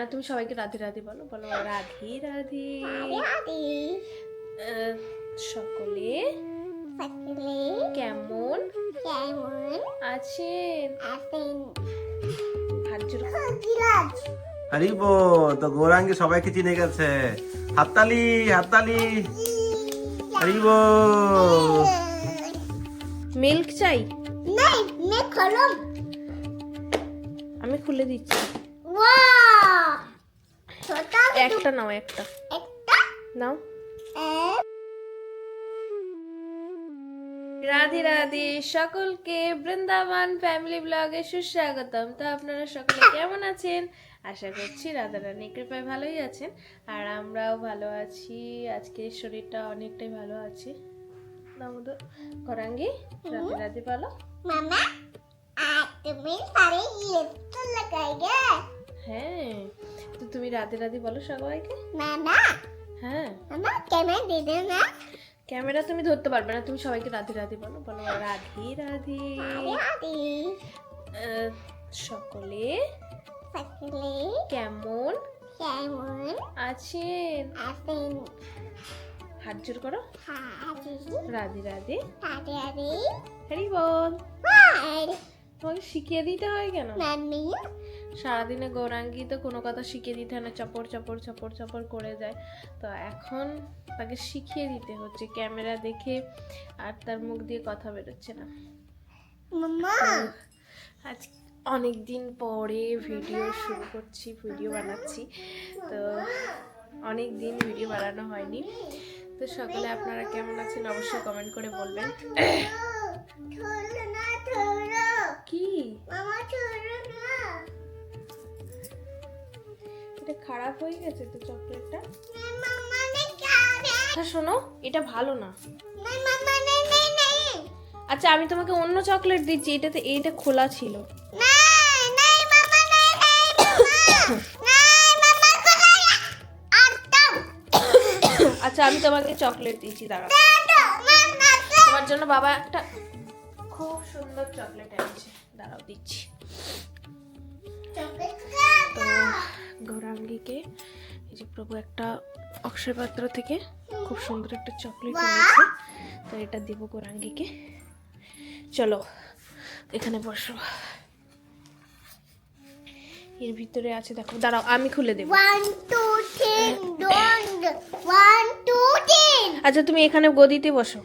আর তুমি সবাইকে রাধে রাধে বলো বলো রাধে রাধে। রাধে সকলে সকলে কেমন? কেমন? আছেন? আছেন। হারিব তো গৌরাঙ্গি সবাইকে চিনে গেছে। হাততালি হাততালি। হারিব মিল্ক চাই? আমি খুলে দিচ্ছি। একটা নাও একটা। একটা? নাও। রাধে রাধে সকলকে বৃন্দাবন ফ্যামিলি ব্লগে সুস্বাগতম। তো আপনারা সকলে কেমন আছেন? আশা করছি রাধা রানী কৃপায় ভালোই আছেন। আর আমরাও ভালো আছি। আজকে শরীরটা অনেকটাই ভালো আছে। নমদ করাঙ্গি রাধে রাধে বলো। মামা তুমি সারে লাগাইগে? হ্যাঁ তো তুমি রাধে রাধে বলো সবাইকে। মামা। হ্যাঁ। মামা কেমন দিদি না। ক্যামেরা তুমি ধরতে পারবে না তুমি সবাইকে রাধে রাধে বলো। বলো রাধে রাধে। রাধে। সকলে সকলে কেমন? কেমন? আছেন? আছেন। হাত জোর করো। রাধে রাধে। রাধে রাধে। হ্যারি বল। তোমাকে শিখিয়ে দিতে হয় কেন? সারাদিনে গৌরাঙ্গি তো কোনো কথা শিখিয়ে দিতে হয় না চপর চপর চপর চপর করে যায়। তো এখন তাকে শিখিয়ে দিতে হচ্ছে ক্যামেরা দেখে আর তার মুখ দিয়ে কথা বেরোচ্ছে না। আজ অনেক দিন পরে ভিডিও শুরু করছি ভিডিও বানাচ্ছি। তো অনেক দিন ভিডিও বানানো হয়নি। তো সকলে আপনারা কেমন আছেন অবশ্যই কমেন্ট করে বলবেন। কি? এটা খারাপ হয়ে গেছে তো চকলেটটা? আচ্ছা শোনো এটা ভালো না। আচ্ছা আমি তোমাকে অন্য চকলেট দিচ্ছি এটাতে এইটা খোলা ছিল। আচ্ছা আমি তোমাকে চকলেট দিচ্ছি দাঁড়াও। তোমার জন্য বাবা একটা খুব সুন্দর চকলেট এনেছে। দাঁড়াও দিচ্ছি। তো গৌরাঙ্গীকে এই যে প্রভু একটা অক্ষয় পাত্র থেকে খুব সুন্দর একটা চকলেট এনেছে। তো এটা দেবো গৌরাঙ্গীকে চলো এখানে বসো। এর ভিতরে আছে দেখো দাঁড়াও আমি খুলে দেবো। আচ্ছা তুমি এখানে গদিতে বসো।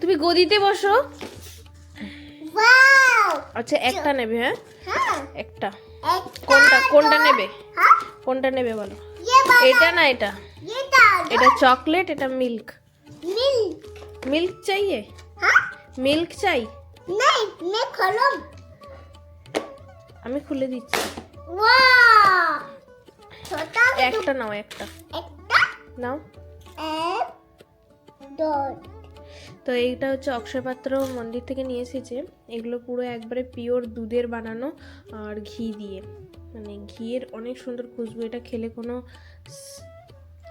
তুমি গদিতে বসো। আচ্ছা একটা নেবে হ্যাঁ? হ্যাঁ। একটা। কোনটা কোনটা নেবে? কোনটা নেবে বলো? এটা না এটা? এটা। চকলেট এটা মিল্ক। মিল্ক। চাইয়ে? মিল্ক চাই? আমি খুলে দিচ্ছি। একটা নাও একটা। নাও। তো এইটা হচ্ছে অক্ষয়পাত্র মন্দির থেকে নিয়ে এসেছে। এগুলো পুরো একবারে পিওর দুধের বানানো আর ঘি দিয়ে। মানে ঘিয়ের অনেক সুন্দর খুশবু, এটা খেলে কোনো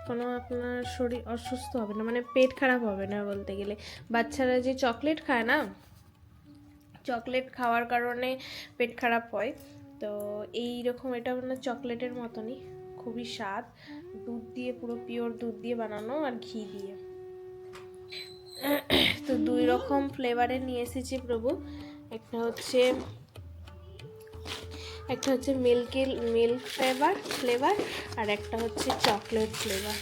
কোনো আপনার শরীর অসুস্থ হবে না মানে পেট খারাপ হবে না বলতে গেলে। বাচ্চারা যে চকলেট খায় না চকলেট খাওয়ার কারণে পেট খারাপ হয়। তো এই রকম এটা মানে চকলেটের মতনই, খুবই স্বাদ। দুধ দিয়ে পুরো পিওর দুধ দিয়ে বানানো আর ঘি দিয়ে। তো দুই রকম ফ্লেভারে নিয়ে এসেছি প্রভু। একটা হচ্ছে একটা হচ্ছে মিল্কি মিল্ক ফ্লেভার ফ্লেভার আর একটা হচ্ছে চকলেট ফ্লেভার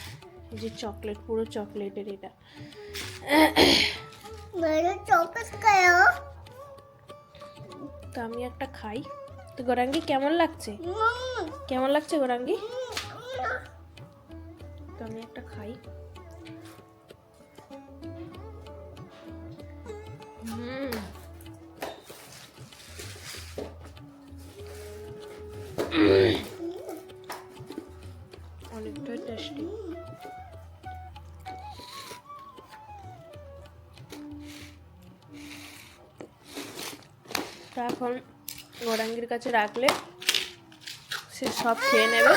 যে চকলেট পুরো চকলেটের এটা। তো আমি একটা খাই। তো গোরাঙ্গি কেমন লাগছে? কেমন লাগছে গোরাঙ্গি? তো আমি একটা খাই। হুম অনেকটাই টেস্টি এখন গোরাঙ্গির কাছে রাখলে সে সব খেয়ে নেবে।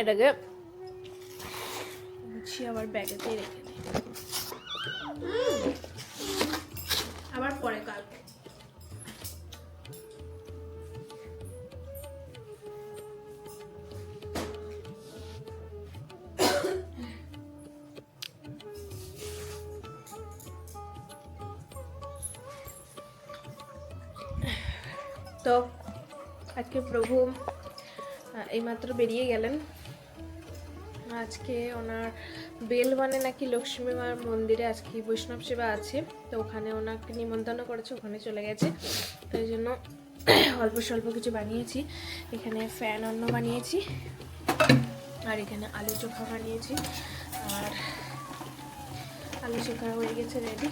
এটাকে গুছিয়ে আবার ব্যাগেতেই রেখে দিই। তো আজকে প্রভু এইমাত্র বেরিয়ে গেলেন। আজকে ওনার বেল মানে নাকি লক্ষ্মী মার মন্দিরে আজকে বৈষ্ণব সেবা আছে, তো ওখানে ওনাকে নিমন্ত্রণ করেছে, ওখানে চলে গেছে। তো এই জন্য অল্প স্বল্প কিছু বানিয়েছি। এখানে ফ্যান অন্য বানিয়েছি, আর এখানে আলু চোখা বানিয়েছি, আর আলু চোখা হয়ে গেছে রেডি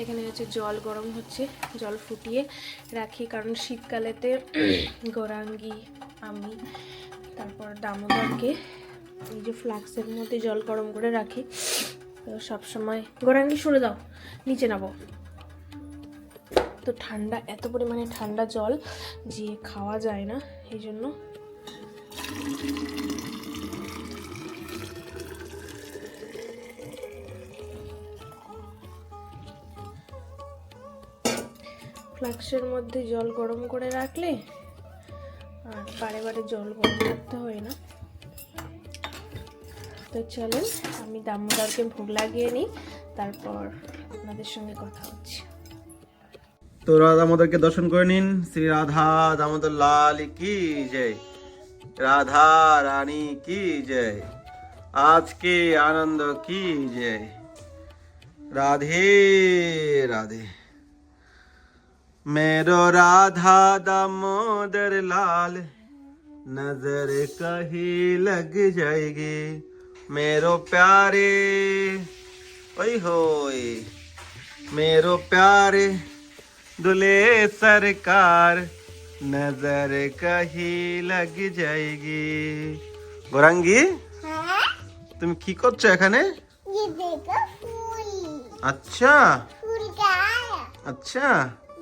এখানে হচ্ছে জল গরম হচ্ছে জল ফুটিয়ে রাখি। কারণ শীতকালেতে গৌরাঙ্গি আমি তারপর দামোদরকে এই যে ফ্লাক্সের মধ্যে জল গরম করে রাখি। তো সবসময় গৌরাঙ্গি সরে দাও নিচে নাবো তো ঠান্ডা এত পরিমাণে ঠান্ডা জল যে খাওয়া যায় না এই জন্য ফ্লাক্সের মধ্যে জল গরম করে রাখলে আর বারে বারে জল গরম করতে হয় না। তো চলেন, আমি দামোদরকে ভোগ লাগিয়ে নিই, তারপর আপনাদের সঙ্গে কথা হচ্ছে। তো দামোদরকে দর্শন করে নিন। শ্রী রাধা দামোদর লাল কি জয়। রাধা রানী কি জয়। আজকে আনন্দ কি জয়। রাধে রাধে। मेरो राधा दामोदर लाल नजर कहीं लग जाएगी मेरो प्यारे ओए होए मेरो प्यारे दुले सरकार नजर कहीं लग जाएगी গোরাঙ্গি হ্যাঁ তুমি কি করছো এখানে ये देखो फूल আচ্ছা फूल का आया আচ্ছা ये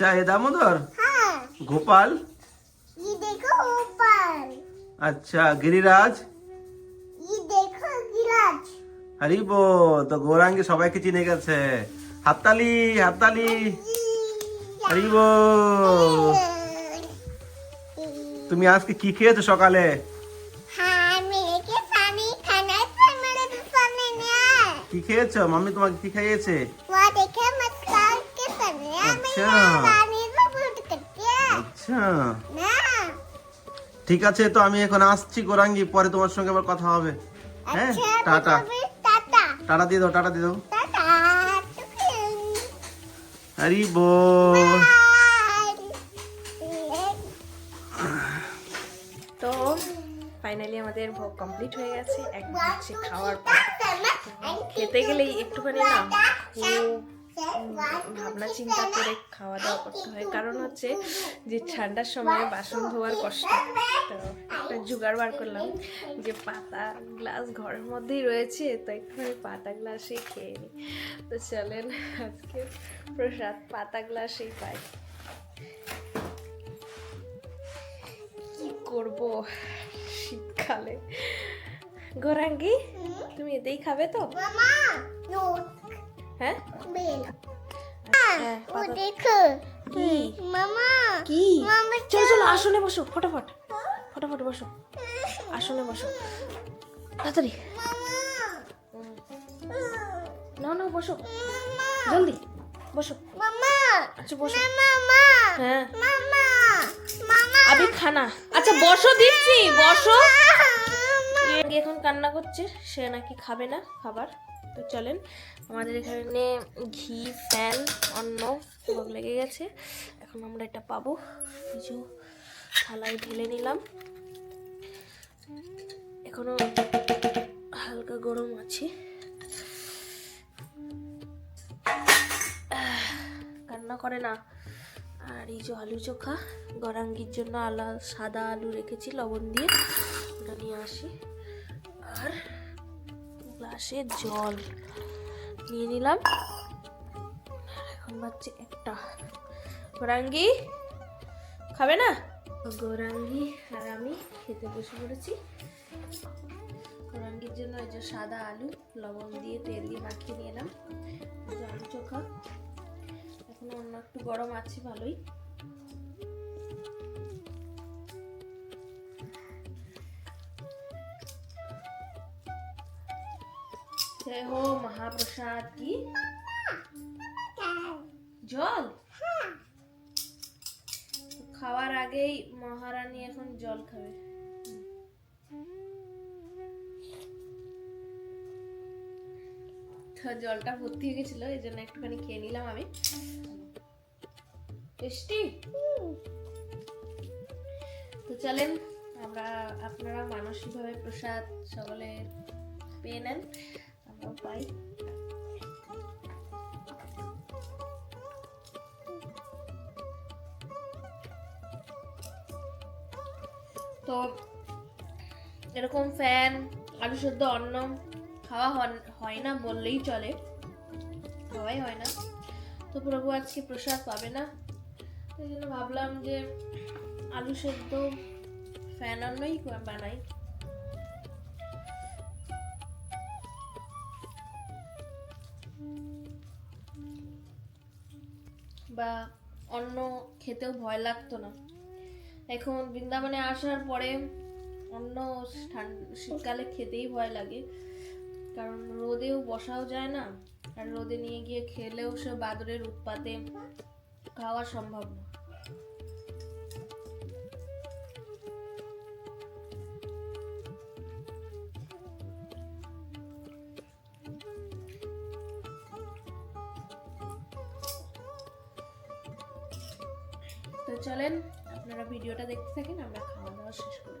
বাচ্চা হে দামোদর? গোপাল? আচ্ছা গিরিরাজ? তো সবাইকে চিনে গেছে। হাততালি হাততালি। তুমি আজকে কি খেয়েছো সকালে? কি খেয়েছো? মাম্মি তোমাকে কি খাইয়েছে? আচ্ছা। আচ্ছা। ঠিক আছে তো আমি এখন আসছি গোরাঙ্গি পরে তোমার সঙ্গে আবার কথা হবে। হ্যাঁ টাটা। টাটা। দিয়ে দাও টাটা দিয়ে দাও। আরে বল। তো ফাইনালি আমাদের ভোগ কমপ্লিট হয়ে গেছে। এক খাওয়ার পর। খেতে গেলেই একটুখানি না খুব ভাবনা চিন্তা করে খাওয়া দাওয়া করতে হয়। কারণ হচ্ছে যে ঠান্ডার সময় বাসন ধোয়ার কষ্ট। তো একটা জোগাড় বার করলাম যে পাতা গ্লাস ঘরের মধ্যেই রয়েছে তো একটুখানি পাতা গ্লাসে খেয়ে নিই। তো চলেন আজকে প্রসাদ পাতা গ্লাসেই পাই। কি করব শীতকালে? গোরাঙ্গি তুমি এতেই খাবে তো? হ্যাঁ? আচ্ছা, হ্যাঁ? ও দেখো চলো চলো আসনে বসো ফটাফট। ফটাফট বসো। আসনে বসো। তাড়াতাড়ি। না না বসো। জলদি বসো। আচ্ছা বসো। হ্যাঁ। মামা। আবি খানা। আচ্ছা বসো দিচ্ছি বসো। এখন কান্না করছে সে নাকি খাবে না খাবার। তো চলেন, আমাদের এখানে ঘি, ফ্যান, অন্ন সব লেগে গেছে। এখন আমরা এটা পাবো। কিছু থালায় ঢেলে নিলাম। এখনও হালকা গরম আছে। কান্না করে না। আর এই যে আলু চোখা গরাঙ্গির জন্য আলা সাদা আলু রেখেছি, লবণ দিয়ে। ওটা নিয়ে আসি। গ্লাসে জল নিয়ে নিলাম। এখন বাচ্চে একটা। গোরাঙ্গি, খাবে না? গোরাঙ্গি আর আমি খেতে বসে পড়েছি। গোরাঙ্গির জন্য ওই যে সাদা আলু, লবণ দিয়ে তেল দিয়ে মাখিয়ে নিয়ে এলাম। আলু চোখা এখন অন্য একটু গরম আছে ভালোই। জয় হো মহাপ্রসাদ কি জল খাওয়ার আগেই মহারানী এখন জল খাবে জলটা ভর্তি হয়ে গেছিল এই জন্য একটুখানি খেয়ে নিলাম আমি। টেস্টি? তো চলেন, আমরা আপনারা মানসিকভাবে প্রসাদ সকলে পেয়ে নেন। আমরাও পাই তো এরকম ফ্যান আলু সেদ্ধ অন্ন খাওয়া হয় না বললেই চলে। খাওয়াই হয় না। তো প্রভু আজকে প্রসাদ পাবে না। এই জন্য ভাবলাম যে আলু সেদ্ধ ফ্যান অন্নই বানাই। বা অন্য খেতেও ভয় লাগতো না। এখন বৃন্দাবনে আসার পরে অন্য শীতকালে খেতেই ভয় লাগে। কারণ রোদেও বসাও যায় না। আর রোদে নিয়ে গিয়ে খেলেও সে বাদরের উৎপাতে খাওয়া সম্ভব না। চলেন আপনারা ভিডিওটা দেখতে থাকেন আমরা খাওয়া দাওয়া শেষ করি